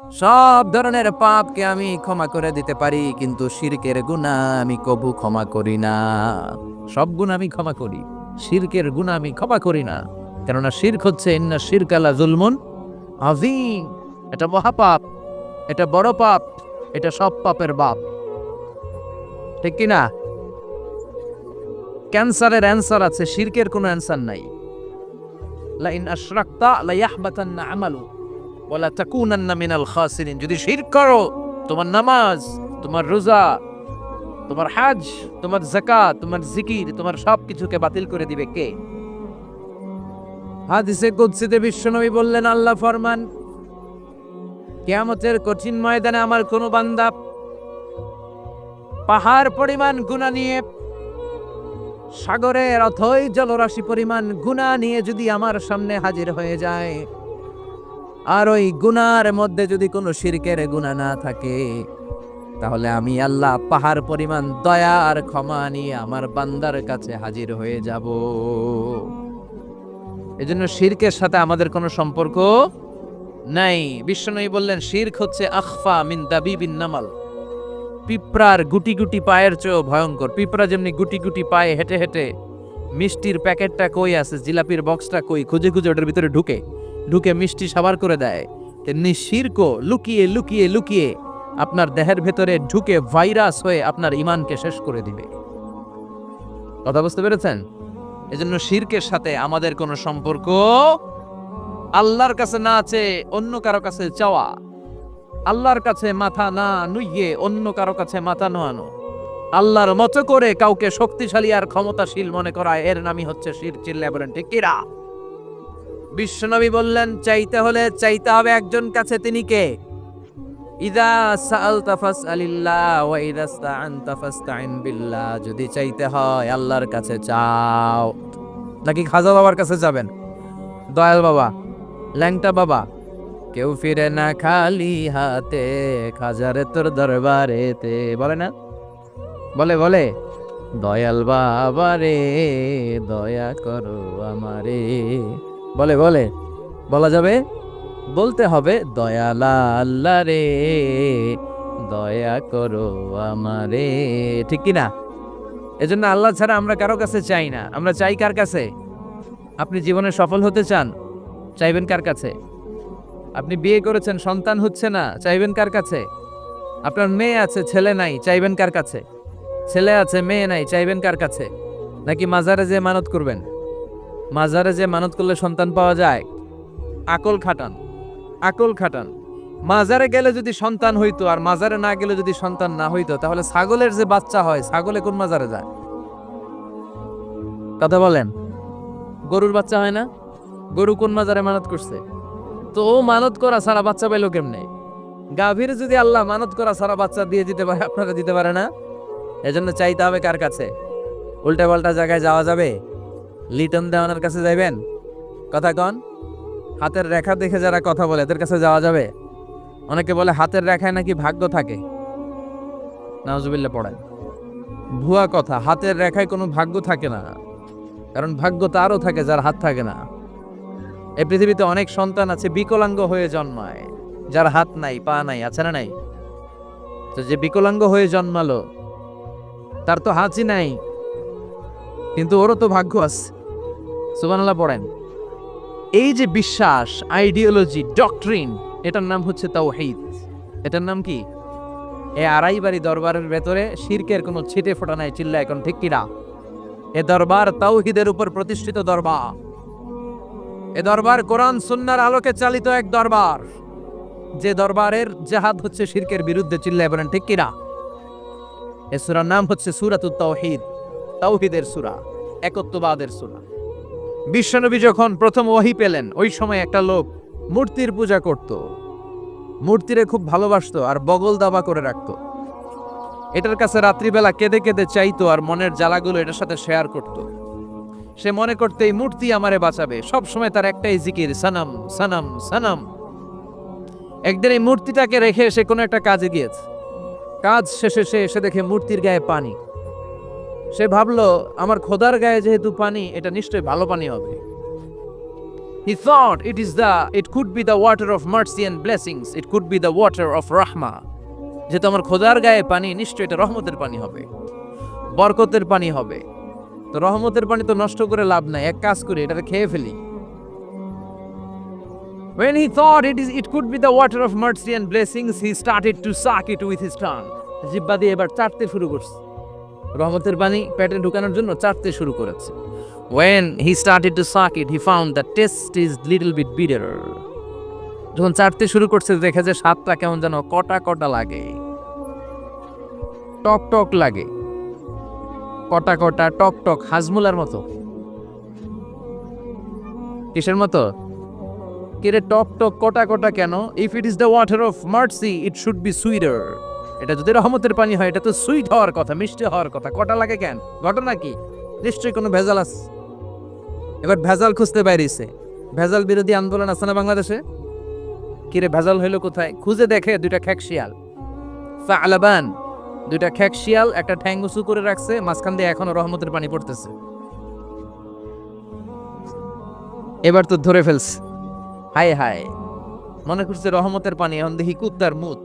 সব ধরনের পাপকে আমি ক্ষমা করে দিতে পারি, কিন্তু শিরকের গুণা আমি কবু ক্ষমা করি না। সব গুণ আমি ক্ষমা করি, শিরকের গুণা আমি ক্ষমা করি না। কেননা শিরক হচ্ছে, ইন্না শিরকালা জুলমুন আজিম এটা মহাপাপ, এটা বড় পাপ, এটা সব পাপের বাপ। ঠিক কি না ক্যান্সারের অ্যান্সার আছে, শিরকের কোনো অ্যান্সার নাই। লাইন আশরাকতা লাইয়াহবাতান্না আমালু ওয়ালা তাকুনান্না মিনাল খাসিরিন, যদি শিরক করো, তোমার নামাজ, তোমার রোজা, তোমার হাজ, তোমার যাকাত, তোমার জিকির, তোমার সব কিছুকে বাতিল করে দিবে কে? হাদিসে কুদসিতে বিশ্বনবী বললেন, আল্লাহ ফরমান, কেয়ামতের কঠিন ময়দানে আমার কোনো বান্দা পাহাড় পরিমাণ গুণা নিয়ে, সাগরের অথই জলরাশি পরিমাণ গুণা নিয়ে যদি আমার সামনে হাজির হয়ে যায় আর ওই গুনার মধ্যে যদি কোনো শিরকের গুণা না থাকে, তাহলে আমি আল্লাহ পাহাড় পরিমাণ দয়া আর ক্ষমা নিয়ে আমার বান্দার কাছে হাজির হয়ে যাব। এজন্য শিরকের সাথে আমাদের কোনো সম্পর্ক নাই। বিশ্বনবী বললেন, শির্ক হচ্ছে আখফা মিন দাবিবিন নামাল। পিঁপড়ার গুটি গুটি পায়ের চেয়েও ভয়ঙ্কর। পিঁপড়া যেমনি গুটি গুটি পায়ে হেঁটে হেঁটে, মিষ্টির প্যাকেটটা কই আছে, জিলাপির বক্সটা কই, খুঁজে খুঁজে ওটার ভিতরে ঢুকে। ঢুকে মিষ্টি সাবার করে দেয়। তেমনি শির্ক লুকিয়ে লুকিয়ে লুকিয়ে আপনার দেহের ভেতরে ঢুকে ভাইরাস হয়ে আপনার ইমানকে শেষ করে দিবে। কথা বুঝতে পেরেছেন? এজন্য শিরকের সাথে আমাদের কোনো সম্পর্ক আল্লাহর কাছে না আছে অন্য কারও কাছে চাওয়া, আল্লাহর কাছে মাথা না নুইয়ে অন্য কারও কাছে মাথা নোয়ানো, আল্লাহর মতো করে কাউকে শক্তিশালী আর ক্ষমতাশীল মনে করা, এর নামই হচ্ছে শির চিল্লা বলেন, ঠিক কিরা বিশ্বনবী বললেন, চাইতে হলে চাইতে হবে একজন কাছে, তিনি কে? ইদা সাআলতা ফাসআলিল্লাহ ওয়া ইদা ইসতাআনতা ফাসতাইন বিল্লাহ। যদি চাইতে হয় আল্লাহর কাছে চাও। নাকি খাজা বাবার কাছে যাবেন? দয়াল বাবা। ল্যাংটা বাবা। কেউ ফিরে না খালি হাতে, খাজারে তোর দরবারেতে। বলে না? বলে বলে। দয়াল বাবা রে দয়া করো আমারে। বলে বলে, বলা যাবে, বলতে হবে দয়ালা আল্লাহ রে, দয়া করো আমারে। ঠিক কি না? এজন্য আল্লাহ ছাড়া আমরা কারও কাছে চাই না। আমরা চাই কার কাছে? আপনি জীবনে সফল হতে চান, চাইবেন কার কাছে? আপনি বিয়ে করেছেন, সন্তান হচ্ছে না, চাইবেন কার কাছে? আপনার মেয়ে আছে, ছেলে নাই, চাইবেন কার কাছে? ছেলে আছে, মেয়ে নাই, চাইবেন কার কাছে? নাকি মাজারে যে মানত করবেন? মাজারে যে মানত করলে সন্তান পাওয়া যায়, আকল খাটান আকল খাটান। মাজারে গেলে যদি সন্তান হইতো আর মাজারে না গেলে যদি সন্তান না হইতো, তাহলে ছাগলের যে বাচ্চা হয়, ছাগলে কোন মাজারে যায়? কথা বলেন, গরুর বাচ্চা হয় না? গরু কোন মাজারে মানত করছে? তো ও মানত করা সারা বাচ্চা পাইলো কেমনে? গাভীর যদি আল্লাহ মানত করা সারা বাচ্চা দিয়ে দিতে পারে, আপনারা দিতে পারে না? এজন্য চাইতে হবে কার কাছে? উল্টা পাল্টা জায়গায় যাওয়া যাবে? লিটন দেওয়ানের কাছে যাইবেন? কথা কন। হাতের রেখা দেখে যারা কথা বলে, এদের কাছে যাওয়া যাবে? অনেকে বলে হাতের রেখায় নাকি ভাগ্য থাকে। নাওজুবিল্লা পড়ায় ভুয়া কথা, হাতের রেখায় কোনো ভাগ্য থাকে না। কারণ ভাগ্য তারও থাকে, যার হাত থাকে না। এই পৃথিবীতে অনেক সন্তান আছে, বিকলাঙ্গ হয়ে জন্মায়, যার হাত নাই, পা নাই, আছে না নাই? তো যে বিকলাঙ্গ হয়ে জন্মালো, তার তো হাতই নাই। কিন্তু ওরও তো ভাগ্য আছে। সুবানাল্লাহ পড়েন। এই যে বিশ্বাস আইডিওলজি ডক্ট্রিন এটার নাম হচ্ছে তাওহীদ। এটার নাম কি? এ আড়াই বাড়ি দরবারের ভেতরে শিরকের কোনো ছিটে ফোটা নাই, চিল্লা এখন, ঠিক কিরা এ দরবার তাওহীদের উপর প্রতিষ্ঠিত দরবার। এ দরবার কোরআন সুন্নার আলোকে চালিত এক দরবার। যে দরবারের জাহাদ হচ্ছে শিরকের বিরুদ্ধে, চিল্লায় বলেন, ঠিক কিনা এ সুরার নাম হচ্ছে সুরাতুত তাওহীদ, তাওহিদের সুরা, একত্ববাদের সুরা। বিশ্বনবী যখন প্রথম ওহি পেলেন, ওই সময় একটা লোক মূর্তির পূজা করত। মূর্তিরে খুব ভালোবাসত আর বগল দাবা করে রাখত। এটার কাছে রাত্রিবেলা কেঁদে কেঁদে চাইতো আর মনের জ্বালাগুলো এটার সাথে শেয়ার করত। সে মনে করতে, এই মূর্তি আমারে বাঁচাবে। সব সময় তার একটাই জিকির, সানাম সানাম সানাম। একদিন এই মূর্তিটাকে রেখে সে কোনো একটা কাজে গিয়েছে। কাজ শেষে সে এসে দেখে মূর্তির গায়ে পানি। সে ভাবলো আমার খোদার গায়ে যেহেতু পানি এটা নিশ্চয়ই ভালো পানি হবে He thought it is the it could be the water of mercy and blessings. It could be the water of rahma. যেহেতু আমার খোদার গায়ে পানি নিশ্চয়ই এটা রহমতের পানি হবে বরকতের পানি হবে তো রহমতের পানি তো নষ্ট করে লাভ নাই এক কাজ করি এটাকে খেয়ে ফেলি When he thought it is it could be the water of mercy and blessings, he started to suck it with his tongue. জিব্বা দিয়ে এবার চাটতে শুরু করছে রহমতের পানি পেটে ঢুকানোর জন্য চাটতে শুরু করেছে। When he started to suck it, he found the taste is little bit bitter. যখন চাটতে শুরু করছে দেখে যে স্বাদটা কেমন যেন কটা কটা লাগে। টক টক লাগে। কটা কটা টক টক হাজমুলার মতো। কিসের মতো? কিরে টক টক কটা কটা কেন? If it is the water of mercy it should be sweeter এটা যদি রহমতের পানি হয়, এটা তো সুইট হওয়ার কথা, মিষ্টি হওয়ার কথা। কটা লাগে কেন? ঘটনা কি? নিশ্চয়ই কোনো ভেজাল আছে। এবার ভেজাল খুঁজতে বাইরেছে। ভেজাল বিরোধী আন্দোলন আছে না বাংলাদেশে? কিরে, ভেজাল হইল কোথায়? খুঁজে দেখে দুইটা খ্যাক শিয়াল। আলাবান দুইটা খ্যাক শিয়াল একটা ঠ্যাং উঁচু করে রাখছে, মাঝখান দিয়ে এখনও রহমতের পানি পড়তেছে। এবার তো ধরে ফেলছে। হায় হায়, মনে করছে রহমতের পানি, এখন দেখি কুত্তার মুত।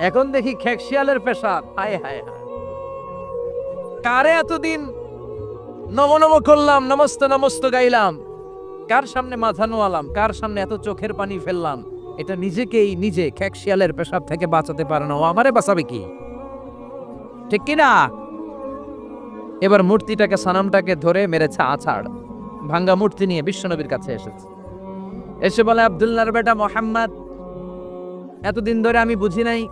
এখন দেখি খ্যাক শিয়ালের পেশাব। হায় হায় হায়। কারে এতদিন নম নম করলাম, নমস্ত নমস্ত গাইলাম। কার সামনে মাথা নোয়ালাম, কার সামনে এত চোখের পানি ফেললাম? এটা নিজেকেই নিজে খ্যাক শিয়ালের পেশাব থেকে বাঁচাতে পারে না। ও আমারে বাঁচাবে কি? ঠিক কি না? এবার মূর্তিটাকে, সানামটাকে ধরে মেরেছে আছাড়। ভাঙ্গা মূর্তি নিয়ে বিশ্বনবীর কাছে এসেছে। এসে বলে, আবদুল্লাহর বেটা মোহাম্মদ, এতদিন ধরে আমি বুঝি নাই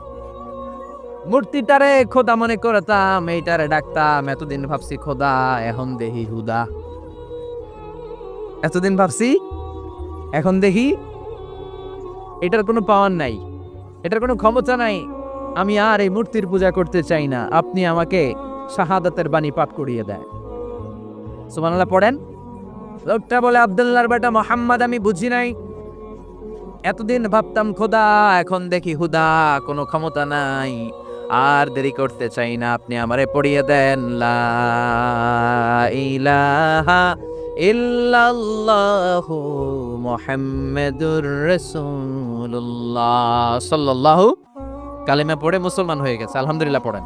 মূর্তিটারে খোদা মনে করতাম, এইটারে ডাকতাম, এতদিন ভাবছি খোদা, এখন দেখি হুদা। এতদিন ভাবছি, এখন দেখি, এটার কোনো পাওয়ার নাই, এটার কোনো ক্ষমতা নাই, আমি আর এই মূর্তির পূজা করতে চাই না, আপনি আমাকে শাহাদাতের বাণী পাঠ করিয়ে দেয় সুবহানাল্লাহ, পড়েন। লোকটা বলে, আবদুল্লাহর বেটা মোহাম্মদ, আমি বুঝি নাই। এতদিন ভাবতাম খোদা, এখন দেখি হুদা, কোনো ক্ষমতা নাই। আর দেরি করতে চাই না, আপনি আমারে পড়িয়ে দেন। লা ইলাহা পড়ে মুসলমান হয়ে গেছে, আলহামদুলিল্লাহ পড়েন।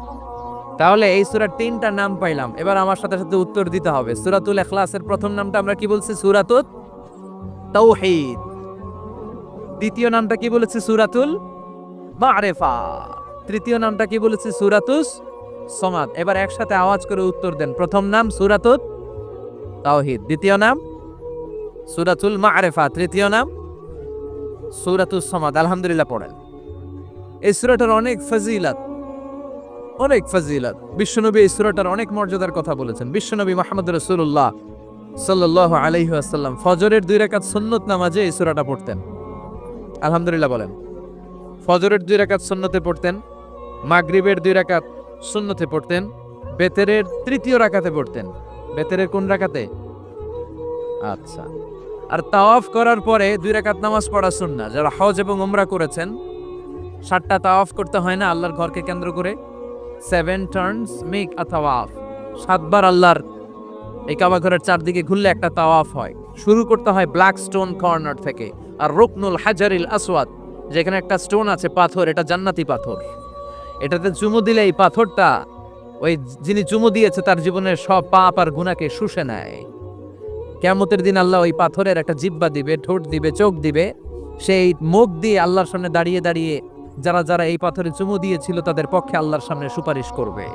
তাহলে এই সূরার তিনটা নাম পাইলাম। এবার আমার সাথে সাথে উত্তর দিতে হবে। সুরাতুল এখলাসের প্রথম নামটা আমরা কি বলছি? সূরাতুত তাওহীদ দ্বিতীয় নামটা কি বলেছি? সূরাতুল মারেফা। তৃতীয় নামটা কি বলেছি? সুরাতুস সমাদ। এবার একসাথে আওয়াজ করে উত্তর দেন। প্রথম নাম সুরাতুত তাওহীদ। দ্বিতীয় নাম সুরাতুল মা আরেফা তৃতীয় নাম সুরাতুস সমাদ। আলহামদুলিল্লাহ পড়েন। এই সূরাটার অনেক ফজিলাত অনেক ফজিলাত। বিশ্বনবী এই সূরাটার অনেক মর্যাদার কথা বলেছেন। বিশ্বনবী মোহাম্মদ রসুল্লাহ সাল্লাল্লাহু আলাইহি আসাল্লাম ফজরের দুই রাকাত সুন্নত নামাজে এই সূরাটা পড়তেন। আলহামদুলিল্লাহ বলেন। ফজরের দুই রাকাত সুন্নতে পড়তেন, মাগরিবের দুই রাকাত সুন্নতে পড়তেন, বেতেরের তৃতীয় রাকাতে পড়তেন। বেতেরের কোন রাকাতে? আচ্ছা। আর তাওয়াফ করার পরে দুই রাকাত নামাজ পড়া সুন্না যারা হজ এবং উমরা করেছেন, সাতটা তাওয়াফ করতে হয় না আল্লাহর ঘরকে কেন্দ্র করে? সেভেন টার্নস মেক আ তাওয়াফ সাতবার আল্লাহর এই কাবা ঘরের চারদিকে ঘুরলে একটা তাওয়াফ হয়। শুরু করতে হয় ব্ল্যাক স্টোন কর্নার থেকে, আর রুকনুল হাজারিল আসওয়াদ। যেখানে একটা স্টোন আছে পাথর, এটা জান্নাতি পাথর। এটাতে চুমু দিলে এই পাথরটা, ওই যিনি চুমু দিয়েছে তার জীবনের সব পাপ আর গুণাকে শুষে নেয়। কেমতের দিন আল্লাহ ওই পাথরের একটা জিব্বা দিবে, ঠোঁট দিবে, চোখ দিবে। সেই মুখ দিয়ে আল্লাহর সামনে দাঁড়িয়ে দাঁড়িয়ে যারা যারা এই পাথরে চুমু দিয়েছিল তাদের পক্ষে আল্লাহর সামনে সুপারিশ করবে।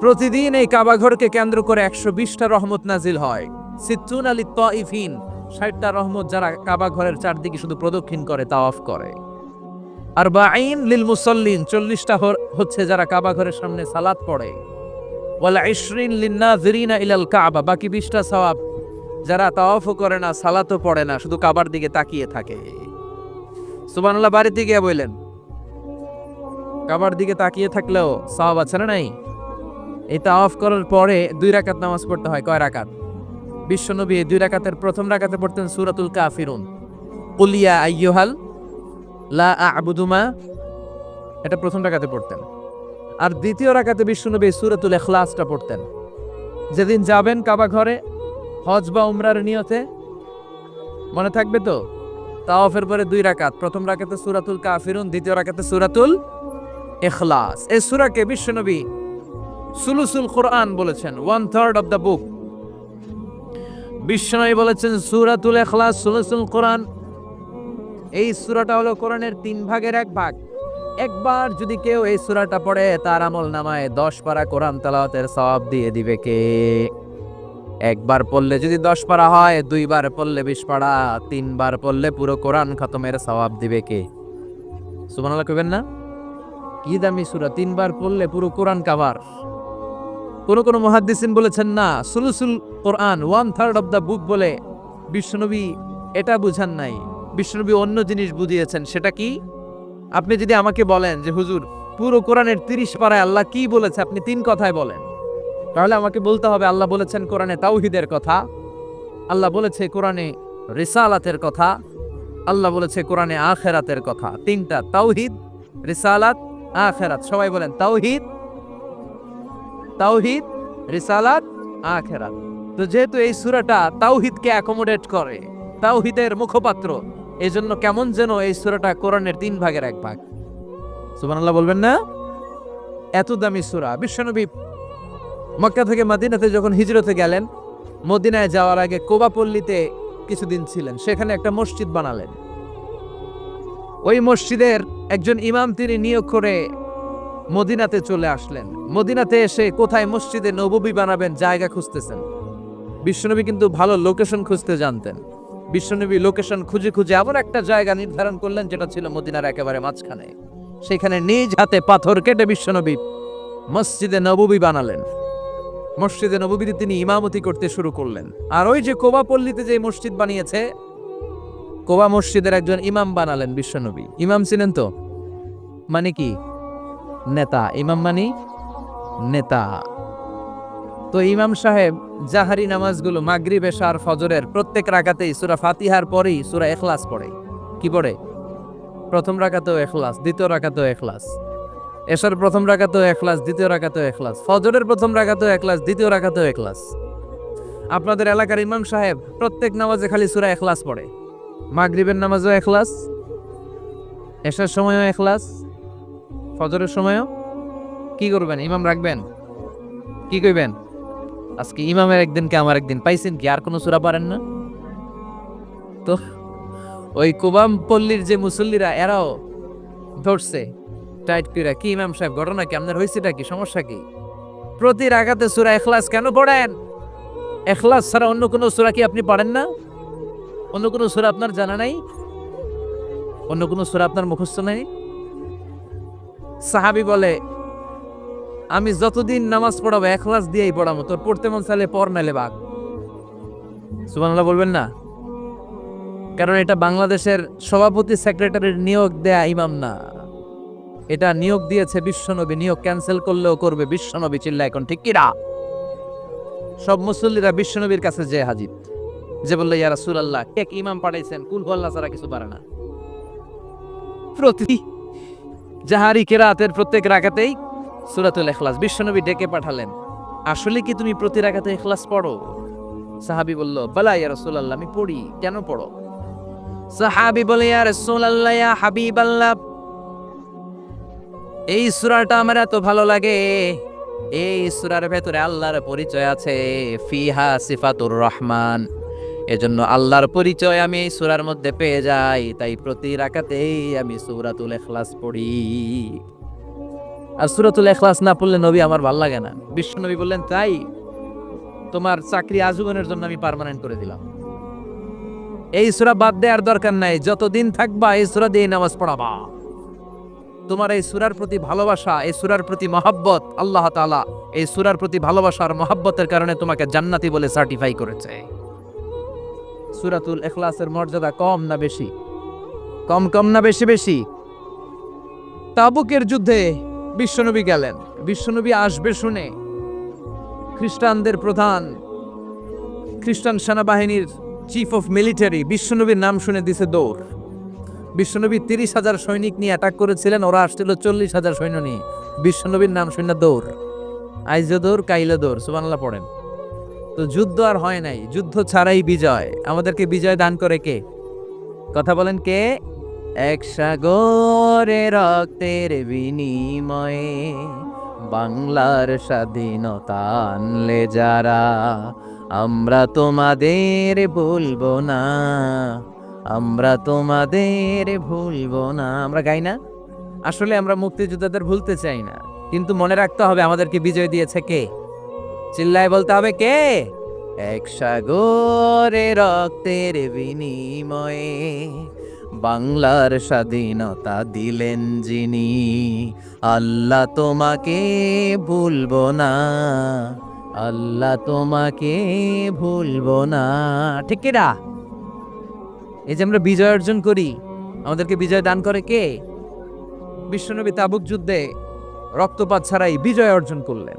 প্রতিদিন এই কাবাঘরকে কেন্দ্র করে একশো বিশটা রহমত নাজিল হয়। সিদ্দুন আলী তইফিন ষাটটা রহমত যারা কাবা ঘরের চারদিকে শুধু প্রদক্ষিণ করে, তা অফ করে। আর বা আইন লিল মুসল্লিন, চল্লিশটা হচ্ছে যারা কাবা ঘরের সামনে সালাত পড়ে। ওয়ালা ইশরিন লিন্না জিরিনা ইলাল কাবা, বাকি বিশটা সওয়াব যারা তাওয়াফও করে না, সালাতও পড়ে না, শুধু কাবার দিকে তাকিয়ে থাকে। সুবহানাল্লাহ বাড়িতে গিয়ে বললেন, কাবার দিকে তাকিয়ে থাকলেও সওয়াব আছে না নাই? এই তাওয়াফ করার পরে দুই রাকাত নামাজ পড়তে হয়, কয় রাকাত? বিশ্বনবী এই দুই রাকাতের প্রথম রাকাতে পড়তেন সুরাতুল কাফিরুন। কুলিয়া আইয়ুহাল, লা আ'বুদুমা এটা প্রথম রাকাতে পড়তেন। আর দ্বিতীয় রাকাতে বিশ্বনবী সুরাতুল এখলাসটা পড়তেন। যেদিন যাবেন কাবা ঘরে, হজ বা উমরার নিয়তে, মনে থাকবে তো? তাওয়াফের পরে দুই রাকাত, প্রথম রাকাতে সুরাতুল কাফিরুন, দ্বিতীয় রাকাতে সুরাতুল এখলাস এই সুরাকে বিশ্বনবী সুলুসুল কোরআন বলেছেন one third of the book বিশ্বনবী বলেছেন, সুরাতুল ইখলাস সুলসুল কোরআন। এই সুরাটা হলো কোরআনের তিন ভাগের এক ভাগ। একবার যদি কেউ এই সুরাটা পড়ে, তার আমল নামায় দশ পারা কোরআন তেলাওয়াতের সওয়াব দিয়ে দিবে কে? একবার পড়লে যদি দশ পারা হয়, দুইবার পড়লে বিশ পারা, তিনবার পড়লে পুরো কোরআন খতমের সওয়াব দিবে কে? সুবহানাল্লাহ কইবেন না? কি দামি সুরা, তিনবার পড়লে পুরো কোরআন কাভার। কোন কোন মুহাদ্দিসিন বলেছেন, না, সুলুসুল কোরআন one third of the book বলে বিশ্বনবী এটা বুঝান নাই। বিশ্বনবী অন্য জিনিস বুঝিয়েছেন, সেটা কি? আপনি যদি আমাকে বলেন যে, হুজুর, পুরো কোরআনের তিরিশ পারায় আল্লাহ কি বলেছে, আপনি তিন কথায় বলেন। তাহলে আমাকে বলতে হবে, আল্লাহ বলেছেন কোরআনে তাওহিদের কথা, আল্লাহ বলেছে কোরআনে রিসালাতের কথা, আল্লাহ বলেছে কোরআনে আখেরাতের কথা। তিনটা, তাওহিদ, রিসালাত, আখেরাত। সবাই বলেন, তাওহিদ তাওহিদ, রিসালাত, আখেরাত। তো যেহেতু এই সূরাটা তাওহিদকে অ্যাকোমোডেট করে, তাওহিদের মুখপাত্র, এজন্য কেমন যেন এই সুরাটা কোরআনের তিন ভাগের এক ভাগ। সুবহানাল্লাহ বলবেন না? এত দামি সুরা। বিশ্বনবী মক্কা থেকে মদিনাতে যখন হিজরতে গেলেন, মদিনায় যাওয়ার আগে কোবাপল্লিতে কিছুদিন ছিলেন। সেখানে একটা মসজিদ বানালেন। ওই মসজিদের একজন ইমাম তিনি নিয়োগ করে মদিনাতে চলে আসলেন। মদিনাতে এসে কোথায় মসজিদে নববী বানাবেন জায়গা খুঁজতেছেন। বিশ্বনবী কিন্তু ভালো লোকেশন খুঁজতে জানতেন। বিশ্বনবী লোকেশন খুঁজে খুঁজে এমন একটা জায়গা নির্ধারণ করলেন, যেটা ছিল মদিনার একেবারে মাঝখানে। সেখানে নিজ হাতে পাথর কেটে বিশ্বনবী মসজিদে নববী বানালেন। মসজিদে নববীতে তিনি ইমামতি করতে শুরু করলেন। আর ওই যে কোবা পল্লীতে যে মসজিদ বানিয়েছে, কোবা মসজিদের একজন ইমাম বানালেন বিশ্বনবী। ইমাম ছিলেন তো? মানে কি? নেতা। ইমাম মানি? নেতা। তো ইমাম সাহেব, জাহারি নামাজগুলো মাগরিব, এশার, ফজরের প্রত্যেক রাকাতেই সূরা ফাতিহার পরেই সূরা ইখলাস পড়ে। কি পড়ে? প্রথম রাকাতেও ইখলাস, দ্বিতীয় রাকাতেও ইখলাস। এশার প্রথম রাকাতেও ইখলাস, দ্বিতীয় রাকাতেও ইখলাস। ফজরের প্রথম রাকাতেও ইখলাস, দ্বিতীয় রাকাতেও ইখলাস। আপনাদের এলাকার ইমাম সাহেব প্রত্যেক নামাজে খালি সূরা ইখলাস পড়ে। মাগরিবের নামাজও ইখলাস, এশার সময়ও ইখলাস, ফজরের সময়ও? কি করবেন? ইমাম রাখবেন? কি কইবেন? আজকে ইমামের একদিনকে আমার একদিন পাইছেন কি? আর কোনো সুরা পারেন না? তো ওই কুবাম পল্লীর যে মুসল্লিরা, এরাও ধরছে টাইট পিরা কি ইমাম সাহেব, ঘটনা কি? আপনার হয়েছেটা কি? সমস্যা কি? প্রতি রাগাতে সুরা এখলাস কেন পড়েন? এখলাস ছাড়া অন্য কোনো সুরা কি আপনি পারেন না? অন্য কোনো সুরা আপনার জানা নাই? অন্য কোনো সুরা আপনার মুখস্থ নাই? সাহাবি বলে আমি যতদিন নামাজ পড়াবো, এখলাস দিয়েই পড়াবো। তোর পড়তে মন চাইলে পর নাইলে বাঘ। সুবহানাল্লাহ বলবেন না? কারণ এটা বাংলাদেশের সভাপতি সেক্রেটারির নিয়োগ দেয়া ইমাম না। এটা নিয়োগ দিয়েছে বিশ্বনবী, নিয়োগ ক্যান্সেল করলেও করবে বিশ্বনবী চিল্লা এখন, ঠিক কিরা সব মুসল্লিরা বিশ্বনবীর কাছে যে হাজির। যে বলল, ইয়া রাসূলুল্লাহ এক ইমাম পাঠাইছেন? কুল আল্লাহ ছাড়া কিছু পারে না? প্রতি জাহারি কেরাতের প্রত্যেক রাকাতেই সুরাতুল এখলাস বিশ্বনবী ডেকে পাঠালেন। আসলে কি তুমি প্রতি রাখাতে এখলাস পড়ো? সাহাবি বলল, বালা ইয়া রাসূলুল্লাহ, আমি পড়ি। কেন পড়ো? সাহাবি বলে, ইয়া রাসূলুল্লাহ, ইয়া হাবিবাল্লাহ। এই সুরাটা আমার এত ভালো লাগে। এই সুরার ভেতরে আল্লাহর পরিচয় আছে, ফিহা সিফাতুর রহমান। এজন্য আল্লাহর পরিচয় আমি এই সুরার মধ্যে পেয়ে যাই, তাই প্রতি রাকাতেই আমি সূরাতুল ইখলাস পড়ি। আর সূরাতুল এখলাস না পড়লে নবী আমার ভালো লাগে না। বিশ্ব নবী বললেন, তাই? তোমার চাকরি আজীবনের জন্য আমি পার্মানেন্ট করে দিলাম। এই সুরা বাদ দেওয়ার দরকার নাই। যতদিন থাকবা এই সূরা দিয়ে নামাজ পড়াবা। তোমার এই সুরার প্রতি ভালোবাসা, এই সুরার প্রতি মহাব্বত, আল্লাহ তাআলা এই সুরার প্রতি ভালোবাসার মহাব্বতের কারণে তোমাকে জান্নাতি বলে সার্টিফাই করেছে। সুরাতুল এখলাসের মর্যাদা কম না বেশি? কম কম না বেশি বেশি? তাবুকের যুদ্ধে বিশ্বনবী গেলেন। বিশ্বনবী আসবে শুনে খ্রিস্টানদের প্রধান, খ্রিস্টান সেনাবাহিনীর চিফ অফ মিলিটারি বিশ্বনবীর নাম শুনে দিছে দৌড়। বিশ্বনবী তিরিশ হাজার সৈনিক নিয়ে অ্যাটাক করেছিলেন, ওরা আসছিল চল্লিশ হাজার সৈন্য নিয়ে। বিশ্বনবীর নাম শুনে দৌড়। আইজ দৌড়, কাইলে দৌড় সুবানাল্লাহ পড়েন। তো যুদ্ধ আর হয় নাই, যুদ্ধ ছাড়াই বিজয়। আমাদেরকে বিজয় দান করে কে? কথা বলেন কে? এক সাগরে রক্তের বিনিময়ে বাংলার স্বাধীনতা আনলে যারা, আমরা তোমাদের ভুলবো না, আমরা তোমাদের ভুলবো না। আমরা গাই না? আসলে আমরা মুক্তিযোদ্ধাদের ভুলতে চাই না। কিন্তু মনে রাখতে হবে আমাদেরকে বিজয় দিয়েছে কে? চিল্লায় বলতে হবে কে? এক সাগরে রক্তের বিনিময়ে বাংলার স্বাধীনতা দিলেন যিনি। আল্লাহ তোমাকে ভুলবো না, আল্লাহ তোমাকে ভুলবো না। ঠিক কিনা? এই যে আমরা বিজয় অর্জন করি, আমাদেরকে বিজয় দান করে কে? বিশ্বনবী তাবুক যুদ্ধে রক্তপাত ছাড়াই বিজয় অর্জন করলেন।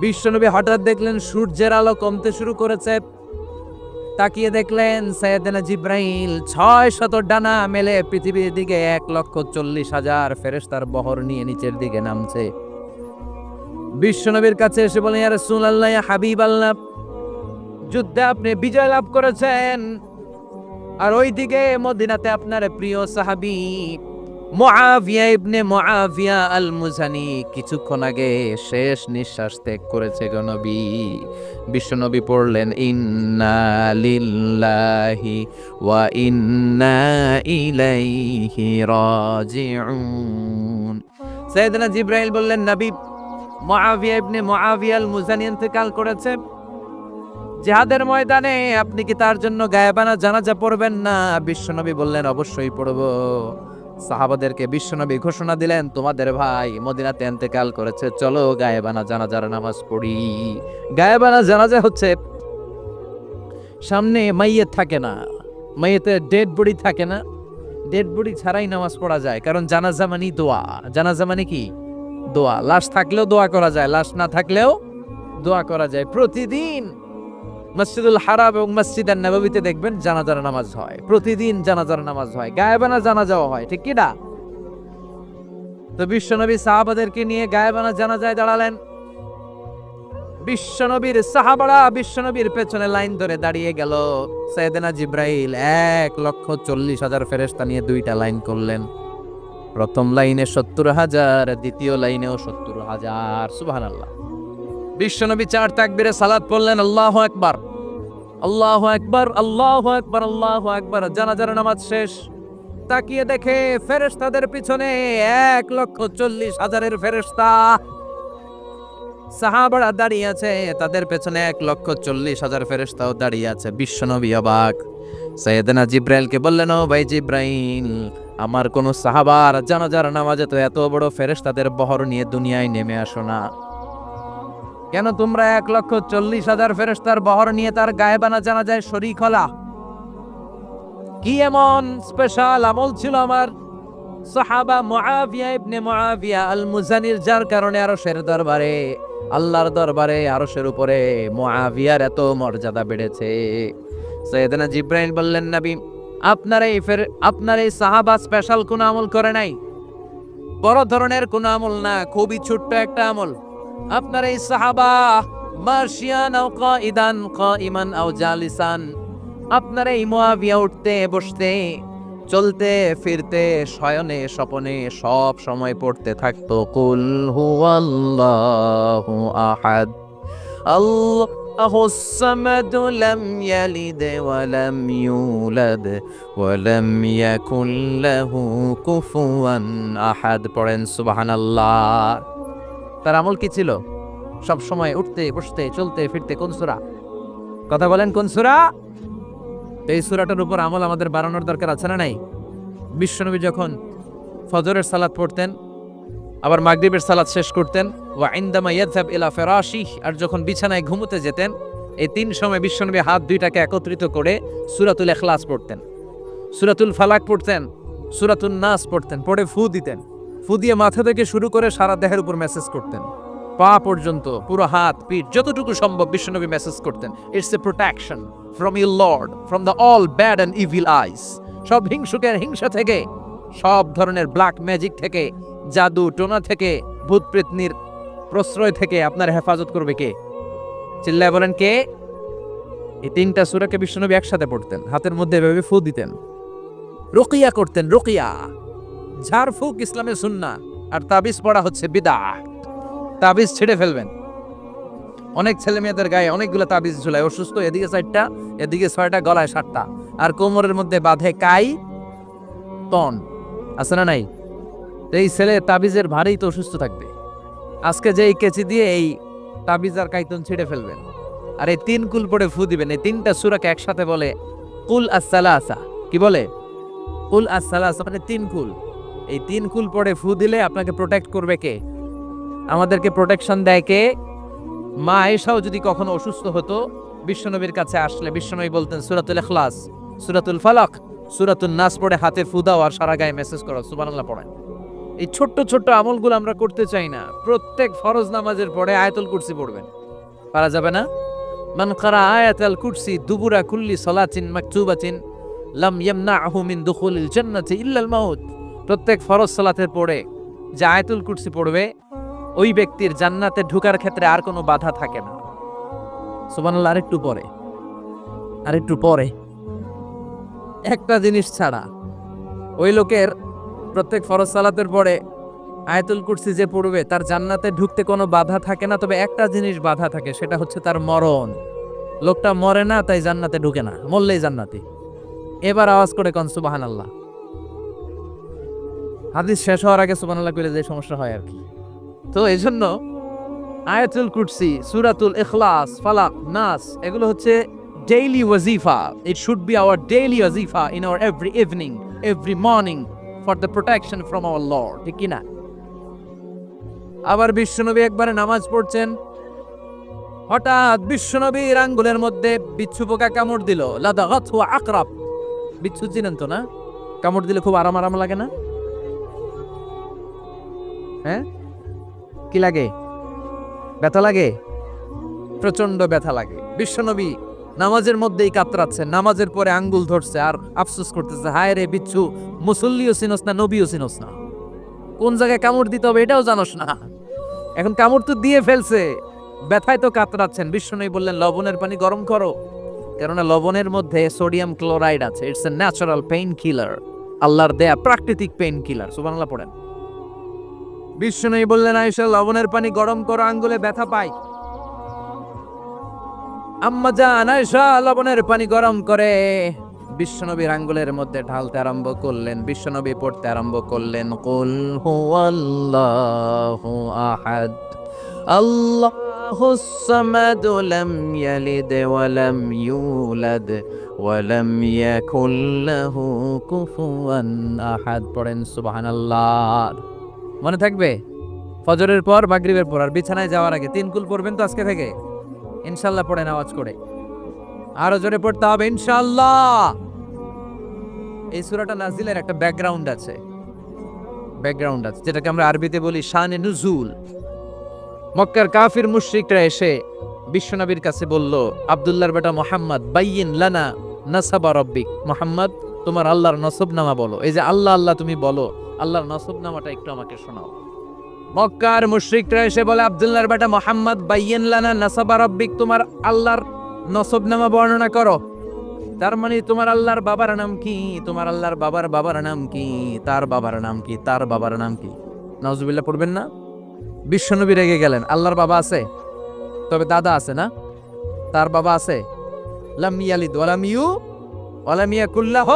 বিশ্বনবী হঠাৎ দেখলেন সূর্যের আলো কমতে শুরু করেছে তাকিয়ে দেখলেন সৈয়দনা জিব্রাইল ছয় শত ডানা মেলে পৃথিবীর দিকে এক লক্ষ চল্লিশ হাজার ফেরেস্তার বহর নিয়ে নিচের দিকে নামছে। বিশ্বনবীর কাছে এসে বলেন আর রাসূলুল্লাহ, ইয়া হাবিব আল্লাহ যুদ্ধে আপনি বিজয় লাভ করেছেন। আর ওইদিকে মদিনাতে আপনার প্রিয় সাহাবী মুআবিয়া ইবনে মুআবিয়া আল মুজানি কিছুক্ষণ আগে শেষ নিঃশ্বাস ত্যাগ করেছে নবী। বিশ্বনবী পড়লেন, ইন্না লিল্লাহি ওয়া ইন্না ইলাইহি রাজিউন। সাইয়েদনা জিব্রাইল বললেন, নবী, মুআবিয়া ইবনে মুআবিয়া আল মুজানি ইন্তেকাল করেছে। জিহাদের ময়দানে আপনি কি তার জন্য গায়েবানা জানাজা পড়বেন না? বিশ্বনবী বললেন, অবশ্যই পড়ব। সাহাবাদেরকে বিশ্বনবী ঘোষণা দিলেন, তোমাদের ভাই মদিনাতে এন্তেকাল করেছে, চলো গায়েবানা জানাজার নামাজ পড়ি। গায়েবানা জানাজা হচ্ছে, সামনে মাইয়েত থাকে না, মাইয়েতে ডেড বডি থাকে না। ডেড বডি ছাড়াই নামাজ পড়া যায়, কারণ জানাজা মানে দোয়া। জানাজা মানে কি? দোয়া। লাশ থাকলেও দোয়া করা যায়, লাশ না থাকলেও দোয়া করা যায়। প্রতিদিন মসজিদুল হারাম এবং মসজিদ নববীতে দেখবেন জানাজার নামাজ হয়। প্রতিদিন জানাজার নামাজ হয়। গায়েবানা জানা যাওয়া হয়, ঠিক কি না? তো বিশ্বনবী সাহাবাদেরকে নিয়ে গায়েবানা জানাজায় দাঁড়ালেন। বিশ্বনবীর সাহাবারা বিশ্বনবীর পেছনে লাইন ধরে দাঁড়িয়ে গেল। সৈয়দনা জিব্রাইল এক লক্ষ চল্লিশ হাজার ফেরেস্তা নিয়ে দুইটা লাইন করলেন। প্রথম লাইনে সত্তর হাজার, দ্বিতীয় লাইনেও সত্তর হাজার সুবাহ আল্লাহ বিশ্বনবী চার তাকবীরে সালাদ পড়লেন, আল্লাহ একবার আল্লাহ একবার আল্লাহ একবার আল্লাহ একবার জানাজার নামাজ শেষ। তাকিয়ে দেখে ফেরেশতাদের পিছনে এক লক্ষ চল্লিশ হাজারের ফেরেশতা। সাহাবারা দাঁড়িয়ে আছে, তাদের পেছনে এক লক্ষ চল্লিশ হাজার ফেরেশতাও দাঁড়িয়ে আছে। বিশ্বনবী অবাক। সৈয়দনা জিব্রাইলকে বললেন, ও ভাই জিব্রাইল, আমার কোন সাহাবার জানাজার নামাজে তো এত বড় ফেরেশতাদের বহর নিয়ে দুনিয়ায় নেমে আসো না। কেন তোমরা এক লক্ষ চল্লিশ হাজার ফেরেস্তার বহর নিয়ে তার গায়েবানা জানা যায় শরিক হলা? কি এমন স্পেশাল আমল ছিল আমার? সাহাবা মুআবিয়া ইবনে মুআবিয়া আল মুজানির যার কারণে আরশের দরবারে, আল্লাহর দরবারে আরশের উপরে মুআবিয়ার এত মর্যাদা বেড়েছে। সৈয়দনা জিব্রাইল বললেন, নবী, আপনার এই ফের, আপনার এই সাহাবা স্পেশাল কোন আমল করে নাই? বড় ধরনের কোন আমল না, খুবই ছোট্ট একটা আমল। আপনার এই সাহাবা মার্শিয়ান আও কাইদান কাইমান আও জালিসান আপনার এই মুয়াবিয়া উঠতে বসতে চলতে ফিরতে শয়নে স্বপনে সব সময় পড়তে থাকতো কুল হুয়াল্লাহু আহাদ আল্লাহু الصمد لم يلد ولم يولد ولم يكن له كفوا আহাদ পড়েন সুবহানাল্লাহ তার আমল কি ছিল? সব সময় উঠতে, বসতে, চলতে, ফিরতে কোন সুরা? কথা বলেন কোন সুরা? এই সুরাটার উপর আমল আমাদের বাড়ানোর দরকার আছে না নাই? বিশ্বনবী যখন ফজরের সালাদ পড়তেন, আবার মাগরিবের সালাদ শেষ করতেন, ওয়া ইনদামা ইয়াযহাব ইলা ফিরাশিহ, আর যখন বিছানায় ঘুমোতে যেতেন, এই তিন সময় বিশ্বনবী হাত দুইটাকে একত্রিত করে সুরাতুল ইখলাস পড়তেন। সুরাতুল ফালাক পড়তেন সুরাতুল নাস পড়তেন, পড়ে ফু দিতেন। ফু দিয়ে মাথা থেকে শুরু করে সারা দেহের উপর মেসেজ করতেন। পা পর্যন্ত, পুরো হাত, পিঠ, যতটুকু সম্ভব বিশ্বনবী মেসেজ করতেন। It's a protection from you lord from the all bad and evil eyes সব হিংসুকের হিংসা থেকে, সব ধরনের ব্ল্যাক ম্যাজিক থেকে, জাদু টোনা থেকে, ভূত প্রেতনির প্রশ্রয় থেকে আপনার হেফাজত করবে কে? চিল্লায় বলেন কে? এই তিনটা সুরাকে বিশ্বনবী একসাথে পড়তেন। হাতের মধ্যে এভাবে ফু দিতেন। রুকিয়া করতেন, রুকিয়া। ঝাড়ফুক ইসলামের সুন্না আর তাবিজ পড়া হচ্ছে বিদা তাবিজ ছেড়ে ফেলবেন। অনেক ছেলে মেয়েদের গায়ে অনেকগুলো তাবিজ ঝুলায়, অসুস্থ, এদিকে চারটা, এদিকে ছয়টা, গলায় সাতটা। আর কোমরের মধ্যে বাঁধে কাই? তন। আছে না নাই? এই ছেলে তাবিজের ভারেই তো অসুস্থ থাকবে। আজকে যে এই কেচি দিয়ে এই তাবিজ আর কাইতন ছিঁড়ে ফেলবেন। আর এই তিন কুল পড়ে ফু দিবেন। এই তিনটা সুরাকে একসাথে বলে কুল আসা কি বলে? কুল আসা মানে তিন কুল। এই তিন কুল পরে ফু দিলে আপনাকে প্রোটেক্ট করবে কে? আমাদেরকে প্রোটেকশন দেয় কে? মা এসাও যদি কখনো অসুস্থ হতো, বিশ্বনবীর কাছে আসলে, বিশ্বনবী বলতেন, সুরাতুল ইখলাস, সুরাতুল ফালাক সুরাতুল নাস পড়ে হাতে ফু দাও আর সারা গায়ে মেসেজ করো। সুবহানাল্লাহ পড়েন। এই ছোট্ট ছোট্ট আমলগুলো আমরা করতে চাই না। প্রত্যেক ফরজ নামাজের পরে আয়াতুল কুরসি পড়বেন। পারা যাবে না? মান কারা আয়াতাল কুরসি দুবুরা কুল্লি সলাচিন মাকতুবাচিন লাম ইয়ামনাহু মিন দুখুলিল জান্নাতি ইল্লাল মাউত। প্রত্যেক ফরজ সালাতের পরে যে আয়তুল কুরসি পড়বে, ওই ব্যক্তির জান্নাতে ঢুকার ক্ষেত্রে আর কোনো বাধা থাকে না। সুবহানাল্লাহ, আরেকটু পরে। আরেকটু পরে। একটা জিনিস ছাড়া, ওই লোকের প্রত্যেক ফরজ সালাতের পরে আয়তুল কুরসি যে পড়বে, তার জান্নাতে ঢুকতে কোনো বাধা থাকে না, তবে একটা জিনিস বাধা থাকে, সেটা হচ্ছে তার মরণ। লোকটা মরে না, তাই জান্নাতে ঢুকে না, মরলেই জান্নাতি। এবার আওয়াজ করে কন সুবাহান আল্লাহ হাদিস শেষ হওয়ার আগে সুবাহ আল্লাহ করে যে সমস্যা হয় আর কি। তো এই জন্য আয়াতুল কুরসি, সুরাতুল ইখলাস, ফালাক, নাস, এগুলো হচ্ছে daily ওয়াজিফা it should be our daily ওয়াজিফা in our every evening every morning for the protection from our lord ঠিক কিনা? আবার বিশ্বনবী একবারে নামাজ পড়ছেন। হঠাৎ বিশ্বনবীর আঙ্গুলের মধ্যে বিচ্ছু পোকা কামড় দিল। লাদা আকরাব। বিচ্ছু চিনেন তো না? কামড় দিলে খুব আরাম আরাম লাগে না? হ্যাঁ? কি লাগে? ব্যথা লাগে? প্রচণ্ড ব্যথা লাগে। বিশ্বনবী নামাজের মধ্যেই কাতরাচ্ছে, নামাজের পরে আঙ্গুল ধরছে আর আফসোস করতেছে, হায় রে বিচ্ছু, মুসল্লিও চিনস না, নবীও চিনস না। কোন জায়গায় কামড় দিতে হবে এটাও জানোস না। এখন কামড় তো দিয়ে ফেলছে। ব্যথায় তো কাতরাচ্ছেন। বিশ্বনবী বললেন, লবণের পানি গরম করো, কেননা লবণের মধ্যে সোডিয়াম ক্লোরাইড আছে। It's a natural painkiller আল্লাহর দেয়া প্রাকৃতিক পেইন কিলার সুবহানাল্লাহ পড়েন। বিশ্বনবী বললেন, আয়েশা, লবণের পানি গরম করো, আঙ্গুলে ব্যথা পাই আম্মা জান, আয়েশা, লবণের পানি গরম করে। বিশ্বনবীর আঙ্গুলের মধ্যে ঢালতে আরম্ভ করলেন বিশ্বনবী পড়তে আরম্ভ করলেন, কুল হুয়াল্লাহু আহাদ আল্লাহুস সামাদ লাম ইয়ালিদ ওয়া লাম ইউলাদ ওয়া লাম ইয়াকুল লাহু কুফুয়ান আহাদ। পড়েন সুবহানাল্লাহ। মনে থাকবে? ফজরের পর, মাগরিবের পর, আর বিছানায় যাওয়ার আগে তিন কুল পড়বেন তো আজকে থেকে? ইনশাল্লাহ পড়েন আওয়াজ করে। আরও জোরে পড়তে হবে, ইনশাল্লাহ! এই সূরাটা নাজিলের একটা ব্যাকগ্রাউন্ড আছে। ব্যাকগ্রাউন্ড আছে, যেটাকে আমরা আরবিতে বলি শানে নুজুল। মক্কার কাফির মুশরিকরা এসে বিশ্বনবীর কাছে বলল, আব্দুল্লাহর বেটা মোহাম্মদ, বাইয়িন লানা নাসাবা রব্বিক। মোহাম্মদ, তোমার আল্লাহর নসবনামা বলো। এই যে আল্লাহ আল্লাহ তুমি বলো আল্লাহর নসবনামাটা একটু আমাকে শোনাও। মক্কার মুশরিকরা এসে বলে, আব্দুল্লাহর বেটা মোহাম্মদ, বাইয়েন লানা নাসাবা রব্বিক, তোমার আল্লাহর নসবনামা বর্ণনা করো। তার মানে তোমার আল্লাহর বাবার নাম কি? তোমার আল্লাহর বাবার বাবার নাম কি? তার বাবার নাম কি? তার বাবার নাম কি? নজবিল্লাহ পড়বেন না? বিশ্বনবী রেগে গেলেন। আল্লাহর বাবা আছে? তবে দাদা আছে না? তার বাবা আছে? লাম ইয়ালিদ ওয়ালাম ইউ ওয়ালাম ইয়াকুল্লাহ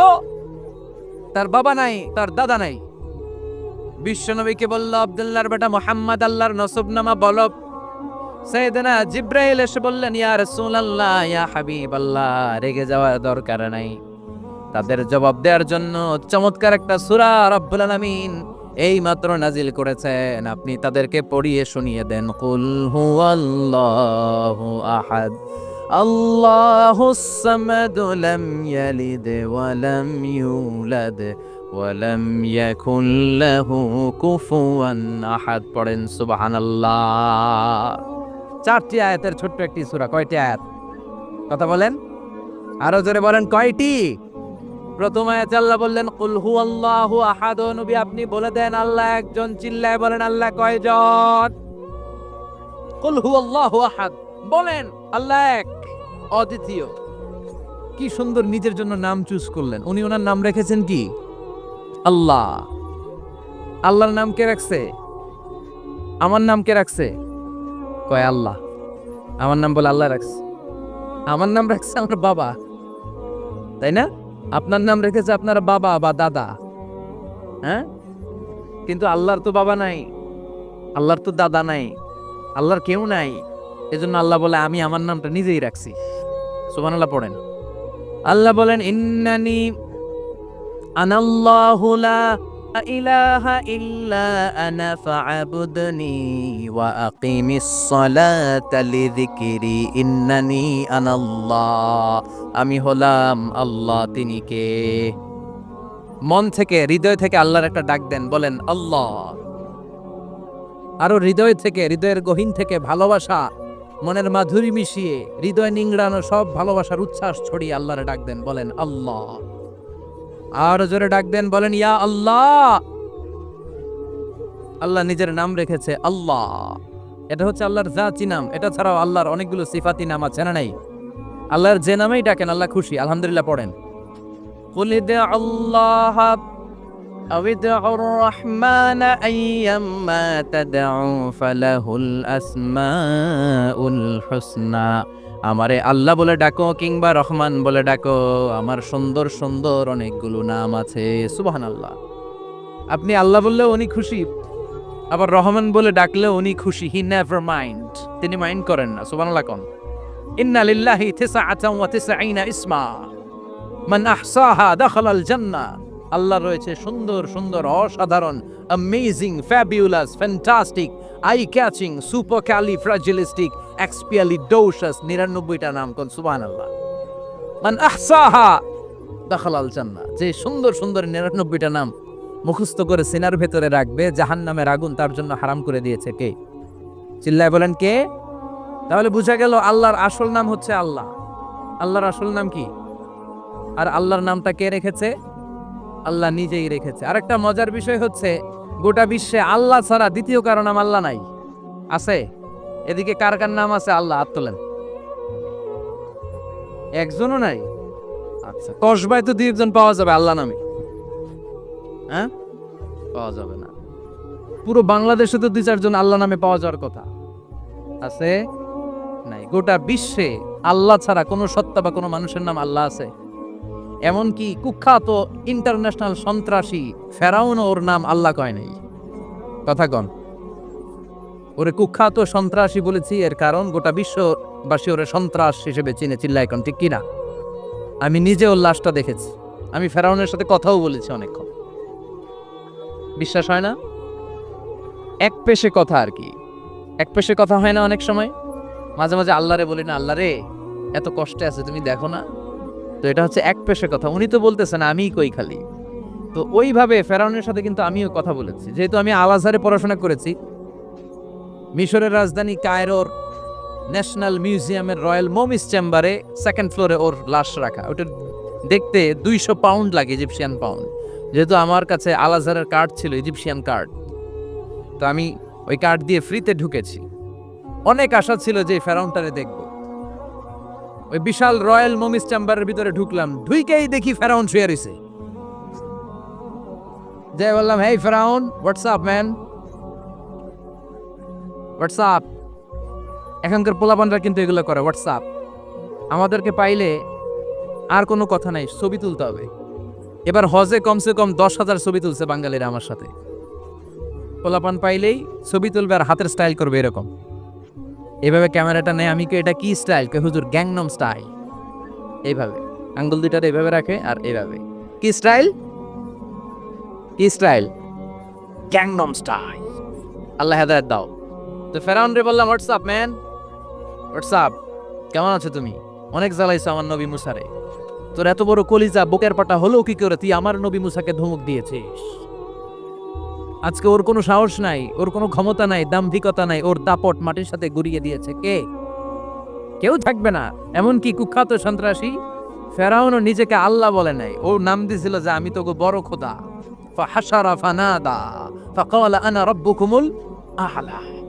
তার বাবা নাই, তার দাদা নাই। বিশ্বনবীকে বলল, আব্দুল্লাহর বেটা মোহাম্মদ আল্লাহর নসবনামা বলো। সাইয়েদনা জিব্রাইল এসে বললেন, ইয়া রাসূলুল্লাহ, ইয়া হাবিবাল্লাহ। রেগে যাওয়ার দরকার নাই। তাদের জবাব দেওয়ার জন্য চমৎকার একটা সূরা রব্বুল আলামিন এই মাত্র নাজিল করেছেন। আপনি তাদেরকে পড়িয়ে শুনিয়ে দেন, কুল হুয়াল্লাহু আহাদ, আল্লাহুস সামাদ লাম ইয়ালিদ ওয়া লাম ইউলাদ। ওয়ালাম ইয়াকুন লাহু কুফুয়ান আহাদ। পড়েন সুবহানাল্লাহ। চারটি আয়াতের ছোট্ট একটি সূরা, কয়টি আয়াত? কথা বলেন। আরও জোরে বলেন, কয়টি? প্রথম আয়াতে আল্লাহ বললেন, কুল হুয়াল্লাহু আহাদ। নবী, আপনি বলে দেন, আল্লাহ একজন চিল্লায় বলেন, আল্লাহ কয়জন? কুল হুয়াল্লাহু আহাদ। বলেন, আল্লাহ এক। অদ্বিতীয়, কি সুন্দর নিজের জন্য নাম চুজ করলেন। উনি ওনার নাম রেখেছেন কি? আল্লাহ। আল্লাহর নাম কে রাখছে? আমার নাম কে রাখছে? কয় আল্লাহ। আমার নাম বলে আল্লাহ রাখছে। আমার নাম রাখছে আমার বাবা। তাই না? আপনার নাম রেখেছে আপনার বাবা বা দাদা। হ্যাঁ? কিন্তু আল্লাহর তো বাবা নাই। আল্লাহর তো দাদা নাই। আল্লাহর কেউ নাই। এজন্য আল্লাহ বলে, আমি আমার নামটা নিজেই রাখছি। সুবহানাল্লাহ পড়েন। আল্লাহ বলেন, ইন্নানি ইলাহা ইন্নানি আমি হলাম আল্লাহ, তিনি কে? মন থেকে, হৃদয় থেকে আল্লাহর একটা ডাক দেন, বলেন, আল্লাহ। আরও হৃদয় থেকে, হৃদয়ের গহীন থেকে ভালোবাসা, মনের মাধুরী মিশিয়ে, হৃদয় নিংড়ানো সব ভালোবাসার উচ্ছ্বাস ছড়িয়ে আল্লাহরে ডাক দেন, বলেন, আল্লাহ। আর জোরে ডাক দেন বলেন ইয়া আল্লাহ আল্লাহ নিজের নাম রেখেছে আল্লাহ এটা হচ্ছে আল্লাহর জাতি নাম এটা ছাড়াও আল্লাহর অনেকগুলো সিফাতি নাম আছে না নাই আল্লাহর যে নামেই ডাকেন আল্লাহ খুশি আলহামদুলিল্লাহ পড়েন قل ادعوا الله أو ادعوا الرحمن أيما تدعوا فله الأسماء الحسنى আমারে আল্লাহ বলে ডাকো কিংবা রহমান বলে ডাকো, আমার সুন্দর সুন্দর অনেকগুলো নাম আছে সুবাহান আল্লাহ আপনি আল্লাহ বললেও উনি খুশি, আবার রহমান বলে ডাকলেও উনি খুশি হি নেভার মাইন্ড তিনি মাইন্ড করেন না আল্লাহ কন। ইন্না লিল্লাহি তিসআতান ওয়া তিসঈনা ইসমা, মান আহসাহা দাখালাল জান্নাহ। আল্লাহ রয়েছে সুন্দর সুন্দর, অসাধারণ amazing fabulous fantastic eye catching supercalifragilisticexpialidocious নিরানব্বইটা নাম কোন সুবান আল্লাহ মান আহসাহা দাখালাল জান্নাহ যে সুন্দর সুন্দর নিরানব্বইটা নাম মুখস্থ করে সিনার ভেতরে রাখবে জাহান নামের আগুন তার জন্য হারাম করে দিয়েছে কে? চিল্লায় বলেন কে? তাহলে বুঝা গেল আল্লাহর আসল নাম হচ্ছে আল্লাহ। আল্লাহর আসল নাম কি? আর আল্লাহর নামটা কে রেখেছে? আল্লাহ নিজেই রেখেছে। আরেকটা মজার বিষয় হচ্ছে গোটা বিশ্বে আল্লাহ ছাড়া দ্বিতীয় কারও নাম আল্লাহ নাই। আছে? এদিকে কার কার নাম আছে? আল্লাহ, হাত তোলেন। একজনও নাই? আচ্ছা কসবায় তো দুই একজন পাওয়া যাবে আল্লাহ নামে। হ্যাঁ? পাওয়া যাবে না। পুরো বাংলাদেশে তো দুই চারজন আল্লাহ নামে পাওয়া যাওয়ার কথা। আছে? নাই। গোটা বিশ্বে আল্লাহ ছাড়া কোনো সত্তা বা কোনো মানুষের নাম আল্লাহ আছে? এমনকি কুখ্যাত ইন্টারন্যাশনাল সন্ত্রাসী ফেরাউন ওর নাম আল্লাহ কয় নাই। কথা কন ওরে কুখ্যাত সন্ত্রাসী বলেছি, এর কারণ গোটা বিশ্ববাসী ওরে সন্ত্রাস হিসেবে চিনে চিল্লা এখন ঠিক কিনা? আমি নিজে ওর লাশটা দেখেছি। আমি ফেরাউনের সাথে কথাও বলেছি অনেকক্ষণ। বিশ্বাস হয় না? এক পেশে কথা আর কি। এক পেশে কথা হয় না অনেক সময়। মাঝে মাঝে আল্লাহরে বলি, না, আল্লাহরে, এত কষ্টে আছে, তুমি দেখো না। তো এটা হচ্ছে এক পেশে কথা। উনি তো বলতেছেন, আমিই কই খালি? তো ওইভাবে ফেরাউনের সাথে কিন্তু আমিও কথা বলেছি। যেহেতু আমি আলাজারে পড়াশোনা করেছি, মিশরের রাজধানী কায়রোর ন্যাশনাল মিউজিয়ামের রয়্যাল মোমিস চেম্বারে সেকেন্ড ফ্লোরে ওর লাশ রাখা। ওটা দেখতে দুইশো পাউন্ড লাগে ইজিপশিয়ান পাউন্ড। যেহেতু আমার কাছে আলাজারের কার্ড ছিল, ইজিপশিয়ান কার্ড। তো আমি ওই কার্ড দিয়ে ফ্রিতে ঢুকেছি। অনেক আশা ছিল যে ফেরাউনটারে দেখব। ওই বিশাল রয়্যাল মমিস চেম্বারের ভিতরে ঢুকলাম। ঢুইকেই দেখি ফেরাউন শুয়ে রয়েছে যাই বললাম, হেই ফেরাউন হোয়াটসঅ্যাপ ম্যান হোয়াটসঅ্যাপ এখনকার পোলাপানরা কিন্তু এগুলো করে হোয়াটসঅ্যাপ আমাদেরকে পাইলে আর কোনো কথা নাই, ছবি তুলতে হবে। এবার হজে কমসে কম দশ হাজার ছবি তুলছে বাঙালিরা আমার সাথে। পোলাপান পাইলেই ছবি তুলবে আর হাতের স্টাইল করবে এরকম। এভাবে ক্যামেরাটা নেয়, আমি কি এটা কি স্টাইল? কে হুজুর, গ্যাংনম স্টাইল। এইভাবে। আঙ্গুল দুইটার এভাবে রাখে আর এইভাবে। কি স্টাইল? কি স্টাইল? Gangnam style. আল্লাহ হেদায়ত দাও। তো ফেরাউন রে বললাম হোয়াটসঅ্যাপ ম্যান হোয়াটসঅ্যাপ কেমন আছো তুমি? অনেক জ্বালাইছো আমার নবী মুসারে। তোর এত বড় কলিজা বুকের পাটা হলো কি করে তুই আমার নবী মুসাকে ধমক দিয়েছিস? আজকে ওর কোনো সাহস নাই, ওর কোনো ক্ষমতা নাই, দাম্ভিকতা নাই, ওর দাপট মাটির সাথে গুড়িয়ে দিয়েছে। কে? কেউ থাকবে না, এমনকি কুখ্যাত সন্ত্রাসী ফেরাউনও নিজেকে আল্লাহ বলে নাই। ও নাম দিছিল যে, আমি তোকে বড় খোদা। ফা ফাহাসারা ফানাদা ফাকালা আনা রব্বুকুমুল আহলা।